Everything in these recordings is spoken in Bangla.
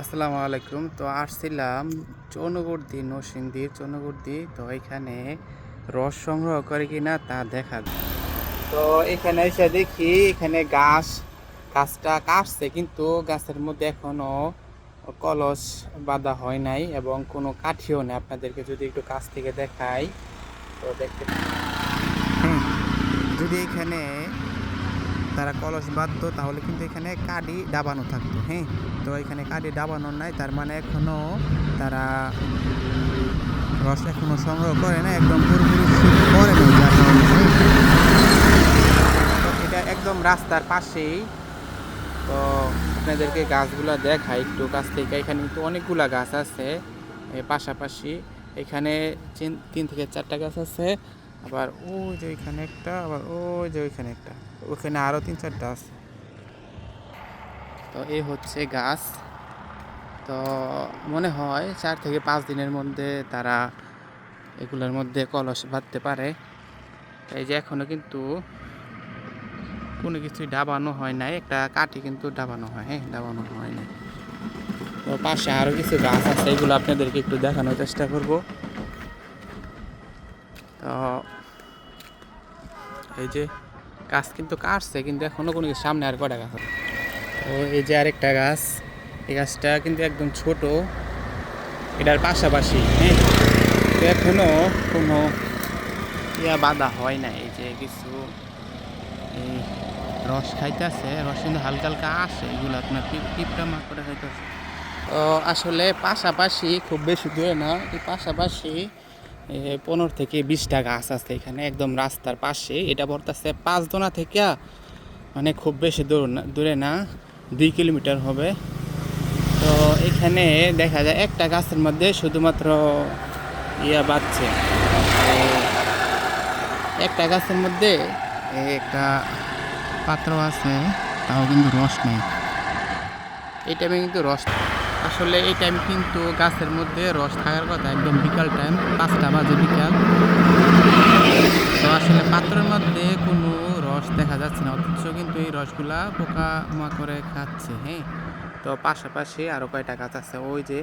আসসালামু আলাইকুম। তো আসছিলাম চৌনগর্দি নরসিংদীর চৌনগর্দি তো এখানে রস সংগ্রহ করে কিনা তা দেখা তো এখানে এসে দেখি এখানে গাছ, গাছটা কাটছে কিন্তু গাছের মধ্যে এখনও কলস বাঁধা হয় নাই এবং কোনো কাঠিও নেই। আপনাদেরকে যদি একটু কাছ থেকে দেখাই, তো দেখতে যদি এখানে তারা কলস বাঁধতো, তাহলে কিন্তু এখানে কাঠি দাবানো থাকতো হ্যাঁ? তো এখানে কাঠি দাবানো নাই, তার মানে এখনও তারা রস এখনও সংগ্রহ করে না, একদম পুরোপুরি করে এটা একদম রাস্তার পাশেই। তো আপনাদেরকে গাছগুলা দেখাই, একটু কাছ থেকে, এখানে কিন্তু অনেকগুলা গাছ আছে পাশাপাশি এখানে তিন থেকে চারটা গাছ আছে আবার ওই যে ওইখানে একটা, আবার ওই যে ওইখানে একটা। ওইখানে আরও তিন চারটা আছে। তো এই হচ্ছে গাছ। তো মনে হয় চার থেকে পাঁচ দিনের মধ্যে তারা এগুলোর মধ্যে কলস বাঁধতে পারে। এই যে এখনও কিন্তু কোনো কিছুই ডাবানো হয় নাই। একটা কাঠি কিন্তু ডাবানো হয় হ্যাঁ ডাবানো হয় নাই। তো পাশে আরও কিছু গাছ আছে, এগুলো আপনাদেরকে একটু দেখানোর চেষ্টা করব। তো এই যে গাছ কিন্তু কাটছে কিন্তু এখনও কোনো সামনে আর কটা গাছ তো এই যে আরেকটা গাছ এই গাছটা কিন্তু একদম ছোট। এটার পাশাপাশি হ্যাঁ তো এখনও কোনো ইয়া বাধা হয় না এই যে কিছু এই রস খাইতেছে রস কিন্তু হালকা হালকা আসে এগুলো আপনার পিপ- পিঁপড়া মাকড়া খাইতেছে। তো আসলে পাশাপাশি খুব বেশি দূরে না এই পাশাপাশি পনেরো থেকে বিশটা গাছ আছে এখানে, একদম রাস্তার পাশে। এটা পড়তেছে পাঁচ দোনা থেকে মানে খুব বেশি দূর না, দূরে না, দুই কিলোমিটার হবে। তো এখানে দেখা যায় একটা গাছের মধ্যে শুধুমাত্র ইয়া বাজছে একটা গাছের মধ্যে একটা পাত্র আছে, তাও কিন্তু রস নেই। এটা কিন্তু রস আসলে এই টাইম কিন্তু গাছের মধ্যে রস থাকার কথা, একদম বিকাল টাইম পাঁচটা বাজে বিকাল। তো আসলে পাত্রের মধ্যে কোনো রস দেখা যাচ্ছে না, অথচ কিন্তু এই রসগুলা পোকা মা করে খাচ্ছে হ্যাঁ। তো পাশাপাশি আরও কয়টা গাছ আছে, ওই যে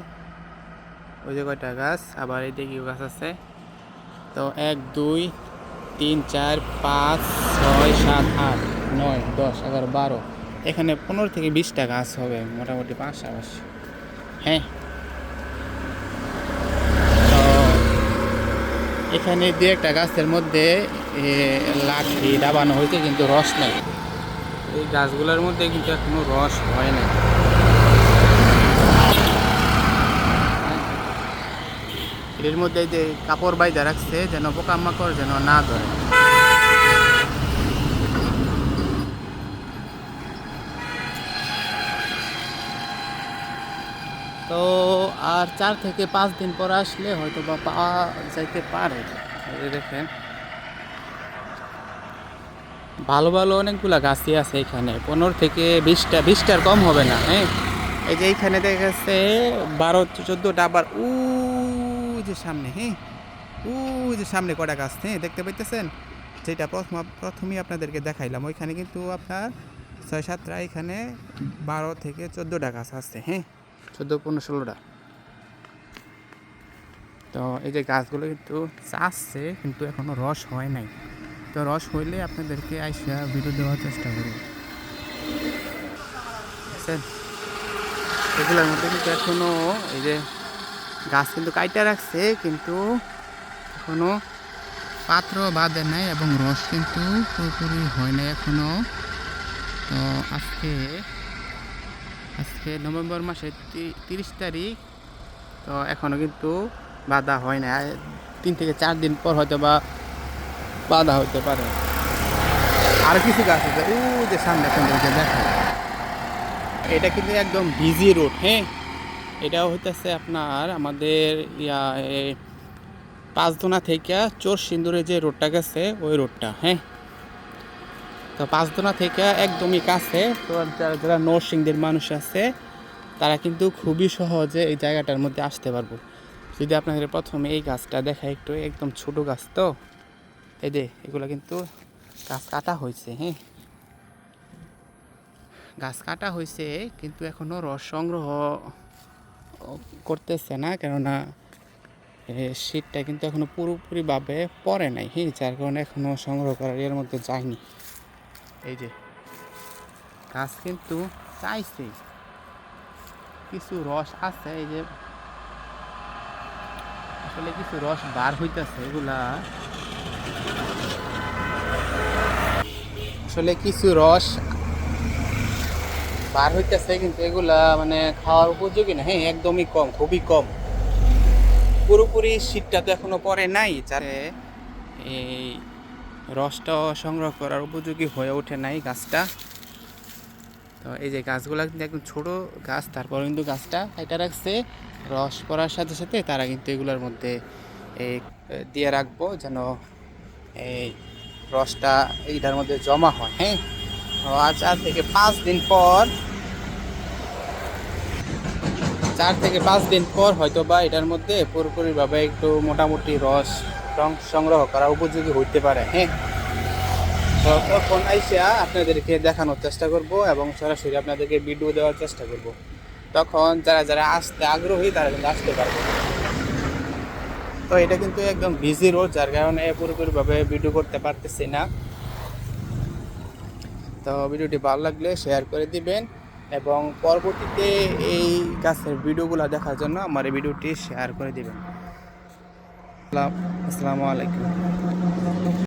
ওই যে কয়টা গাছ, আবার এই দিকেও গাছ আছে। তো এক, দুই, তিন, চার, পাঁচ, ছয়, সাত, আট, নয়, দশ, এগারো, বারো, এখানে পনেরো থেকে বিশটা গাছ হবে মোটামুটি পাশাপাশি। হ্যাঁ। তো এখানে দু একটা গাছের মধ্যে লাঠি দাবানো হয়েছে কিন্তু রস নেই। এই গাছগুলোর মধ্যে কিন্তু এখনও রস হয় না এর মধ্যে যে কাপড় বাইদা রাখছে যেন পোকামাকড় যেন না ধরে। তো আর চার থেকে পাঁচ দিন পর আসলে হয়তো বা পাওয়া যাইতে পারে। দেখেন। ভালো ভালো অনেকগুলা গাছই আছে এখানে। পনেরো থেকে বিশটা, বিশটার কম হবে না হ্যাঁ? এই যে এইখানে দেখা যাচ্ছে বারো চোদ্দোটা আবার উ যে সামনে হ্যাঁ? উ যে সামনে কটা গাছ হ্যাঁ? দেখতে পাইতেছেন? যেটা প্রথম, প্রথমেই আপনাদেরকে দেখাইলাম। ওইখানে কিন্তু আপনার ছয়, সাতটা এখানে বারো থেকে চোদ্দোটা গাছ আছে হ্যাঁ? চোদ্দ, পনেরো, ষোলোটা। তো এই যে গাছগুলো কিন্তু চাষছে, কিন্তু এখনও রস হয় নাই। তো রস হইলে আপনাদেরকে আইসা ভিডিও দেওয়ার চেষ্টা করব বুঝছেন? এগুলোর মধ্যে কিন্তু এখনও এই যে গাছ কিন্তু কাইটা রাখছে, কিন্তু এখনও পাত্র বাঁধে নাই এবং রস কিন্তু পুরোপুরি হয় নাই এখনও। তো আজকে আজকে নভেম্বর মাসের তিরিশ তারিখ। তো এখনও কিন্তু বাধা হয় না তিন থেকে চার দিন পর হয়তো বা বাধা হতে পারে। আর কিছু গাছ আছে। ও যে সামনে আপনাদেরকে দেখা। এটা কিন্তু একদম বিজি রোড হ্যাঁ? এটাও হইতেছে আপনার আমাদের ইয়া পাঁচদোনা থেকে চোর সিন্দুরে যে রোডটা গেছে, ওই রোডটা হ্যাঁ? তো পাঁচদোনা থেকে একদমই কাছে, তো যারা যারা নরসিংদের মানুষ আছে, তারা কিন্তু খুবই সহজে এই জায়গাটার মধ্যে আসতে পারব। যদি আপনাদের প্রথমে এই গাছটা দেখা একটু, একদম ছোট গাছ তো। এই যে, এগুলো কিন্তু গাছ কাটা হয়েছে হ্যাঁ। গাছ কাটা হয়েছে, কিন্তু এখনও রস সংগ্রহ করতেছে না, কেননা শীতটা কিন্তু এখনও পুরোপুরিভাবে পড়ে নাই হ্যাঁ যার কারণে এখনও সংগ্রহ করার এর মধ্যে যায়নি। এই যে, গাছ কিন্তু চাইছে। কিছু রস আছে, এই যে। আসলে কিছু রস বার হইতেছে এগুলা। আসলে কিছু রস বার হইতেছে কিন্তু এগুলা মানে খাওয়ার উপযোগী না। হ্যাঁ একদমই কম, খুবই কম। পুরোপুরি শীতটা তো এখনও পরে নাই, যাতে এই রসটা সংগ্রহ করার উপযোগী হয়ে ওঠে নাই গাছটা। তো এই যে গাছগুলো কিন্তু একদম ছোটো গাছ, তারপর কিন্তু গাছটা এটা রাখছে। রস পড়ার সাথে সাথে তারা কিন্তু এগুলোর মধ্যে এই দিয়ে রাখব যেন এই রসটা এইটার মধ্যে জমা হয় হ্যাঁ? চার থেকে পাঁচ দিন পর, চার থেকে পাঁচ দিন পর হয়তো বা এটার মধ্যে পুরোপুরিভাবে একটু মোটামুটি রস সংগ্রহ করা উপযোগী হইতে পারে হ্যাঁ? তো তখন আইসা আপনাদেরকে দেখানোর চেষ্টা করব এবং সরাসরি আপনাদেরকে ভিডিও দেওয়ার চেষ্টা করব। তখন যারা যারা আসতে আগ্রহী, তারা কিন্তু আসতে পারবে। তো এটা কিন্তু একদম বিজি রোড যার কারণে পুরোপুরিভাবে ভিডিও করতে পারতেছি না। তো ভিডিওটি ভালো লাগলে শেয়ার করে দিবেন এবং পরবর্তীতে এই গাছের ভিডিওগুলো দেখার জন্য আমার এই ভিডিওটি শেয়ার করে দিবেন। আসসালামু আলাইকুম।